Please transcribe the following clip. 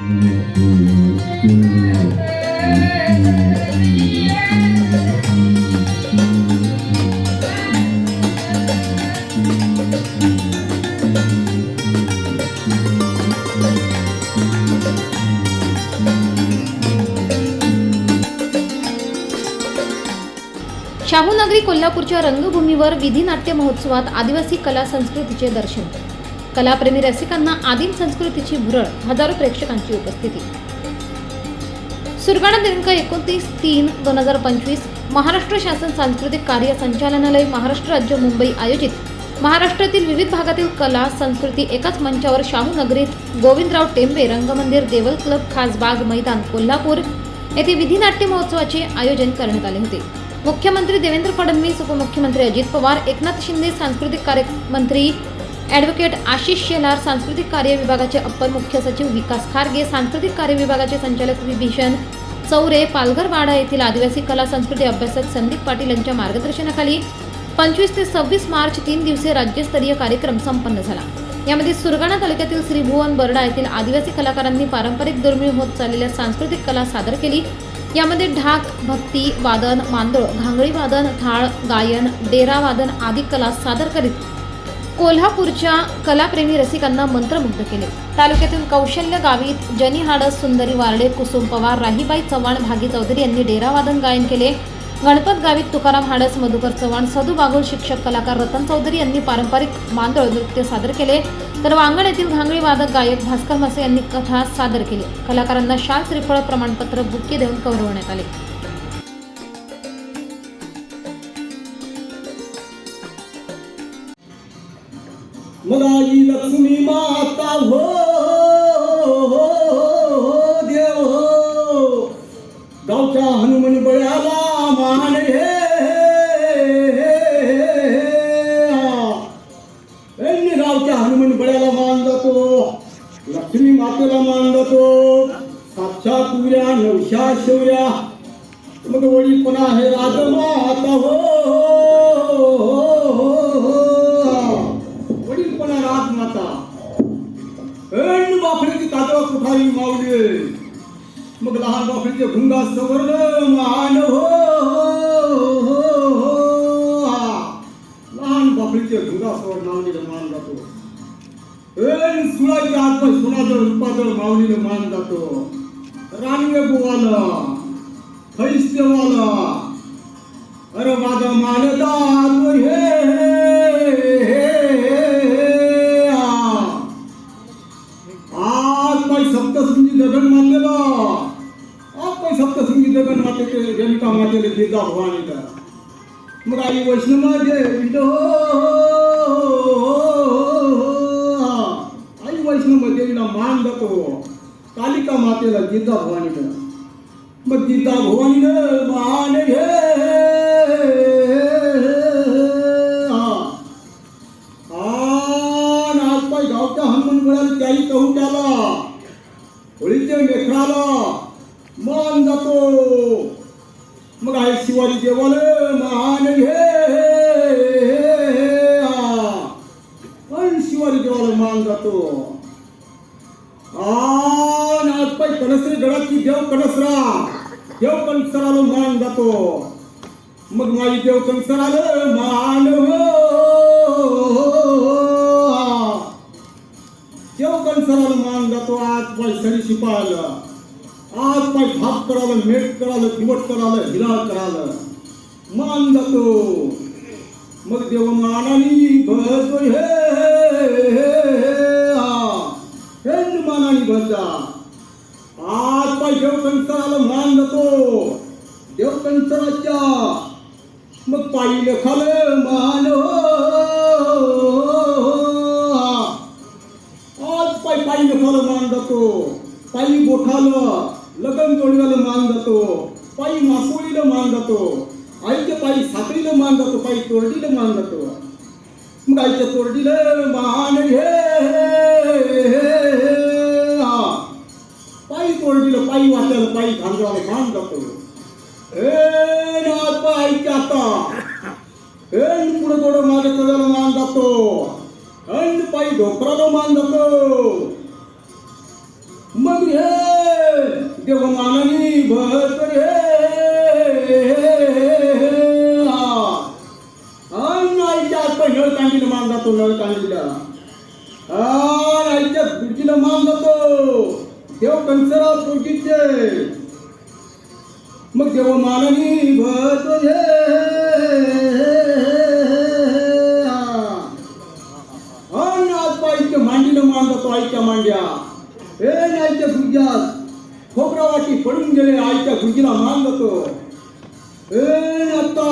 शाहूनगरी कोल्हापूरच्या रंगभूमीवर विधी नाट्य महोत्सवात आदिवासी कला संस्कृतीचे दर्शन. कलाप्रेमी रसिकांना आदिम संस्कृतीची भुरळ हजारो प्रेक्षकांची उपस्थिती. सुरगाणा दिनांक एकोणतीस तीन दोन हजार पंचवीस महाराष्ट्र शासन सांस्कृतिक कार्य संचालनालय महाराष्ट्र राज्य मुंबई आयोजित महाराष्ट्रातील विविध भागातील कला संस्कृती एकाच मंचावर शाहू नगरीत गोविंदराव टेंबे रंगमंदिर देवल क्लब खासबाग मैदान कोल्हापूर येथे विधी नाट्य महोत्सवाचे आयोजन करण्यात आले होते. मुख्यमंत्री देवेंद्र फडणवीस उपमुख्यमंत्री अजित पवार एकनाथ शिंदे सांस्कृतिक कार्य मंत्री ॲडव्होकेट आशिष शेलार सांस्कृतिक कार्य विभागाचे अप्पर मुख्य सचिव विकास खारगे सांस्कृतिक कार्य विभागाचे संचालक विभीषण चौरे पालघर वाडा येथील आदिवासी कला संस्कृती अभ्यासक संदीप पाटील यांच्या मार्गदर्शनाखाली पंचवीस ते सव्वीस मार्च तीन दिवसीय राज्यस्तरीय कार्यक्रम संपन्न झाला. यामध्ये सुरगाणा तालुक्यातील श्रीभुवन बरडा बर्डा येथील आदिवासी कलाकारांनी पारंपरिक दुर्मिळ होत चाललेल्या सांस्कृतिक कला सादर केली. यामध्ये ढाक भक्ती वादन मांदळ घांगळी वादन थाळ गायन डेरा वादन आदी कला सादर करीत कोल्हापूरच्या कलाप्रेमी रसिकांना मंत्रमुग्ध केले. तालुक्यातील कौशल्य गावीत जनी हाडस सुंदरी वारडे कुसुम पवार राहीबाई चव्हाण भागी चौधरी यांनी डेरावादन गायन केले. गणपत गावीत तुकाराम हाडस मधुकर चव्हाण सदू बागुल शिक्षक कलाकार रतन चौधरी यांनी पारंपरिक मांदळ नृत्य सादर केले. तर वांगण येथील घांगळी वादक गायक भास्कर मासे यांनी कथा सादर केली. कलाकारांना शाल श्रीफळ प्रमाणपत्र बुके देऊन गौरवण्यात आले. मग लक्ष्मी माता हो, हो हो, देव हो. गावच्या हनुमान बळ्याला मान हे गावच्या हनुमान बळ्याला मान जातो लक्ष्मी मातेला मान जातो साक्षात उऱ्या नवशा शौर्या मग वडील पण आहे राजमाता हो. हो, हो 뻔하나 중났다? 얼른 마필지 따져갖고 다리 마을이. 뭐 나한 마필지 군가 속으로 마노 나한 마필지 군가 속으로 나오니를 만다고. 얼른 수라기 아빠 수라절 우빠절 마을이를 만다고. 라니에 보아나 더이스와나 어라 마다 마네다 आज पाय सप्तशृंगी जगन मानलेला आज पाय सप्तशृंगी माते मातेचे रेणुका मातेले गिरजा भवानीला मग आई वैष्णव माझे हो, हो, हो, हो आई वैष्णव देवीला मान जातो कालिका मातेला गिरजा भवानीला मग गीता भवानीनं मान घे होळीच्या मान जातो. मग आहे शिवाजी देवाल मान हे पण शिवाजी देवाला मान जातो. आन आज पाय कणसरी गडाची देव कणसरा. देव कणसराला मान जातो. मग माझी देव कणसराला मान हो. देव मान जातो आज पाय सरी शिपायला आज पाय भाग करायला मेट करायला किवट करायला हिराळ करायला मान जातो मग देव मानानी भरतो हे हे मानानी भरता. आज पाय देवकंसराला मान जातो देव कंसराच्या मग पायी लेखाल मान पायी मासोळीला मान जातो. आईच्या पायी साखळीला मान जातो पायी तोरडीला मान जातो. मग आईच्या तोरडीला मान घे पायी तोरडीला पायी वाचायला पायी खांद्याला मान जातो. हे नाथ पायीच्या आता हे पुढे थोडं मागे तळ्याला मान जातो. अंड पायी ढोकराला मान जातो. मग हे देव देवमानानी भर रे तोंडाला मान दिला आईच्या खुर्चीला मान जातो. देव कंसरा खुर्चीचे मग देव माननी भरत रे आईच्या मांडीला मान जातो आईच्या मांड्या. हे आईच्या गुज्यात खोबरा वाटी पडून गेले आईच्या गुजीला मान जातो. हे आता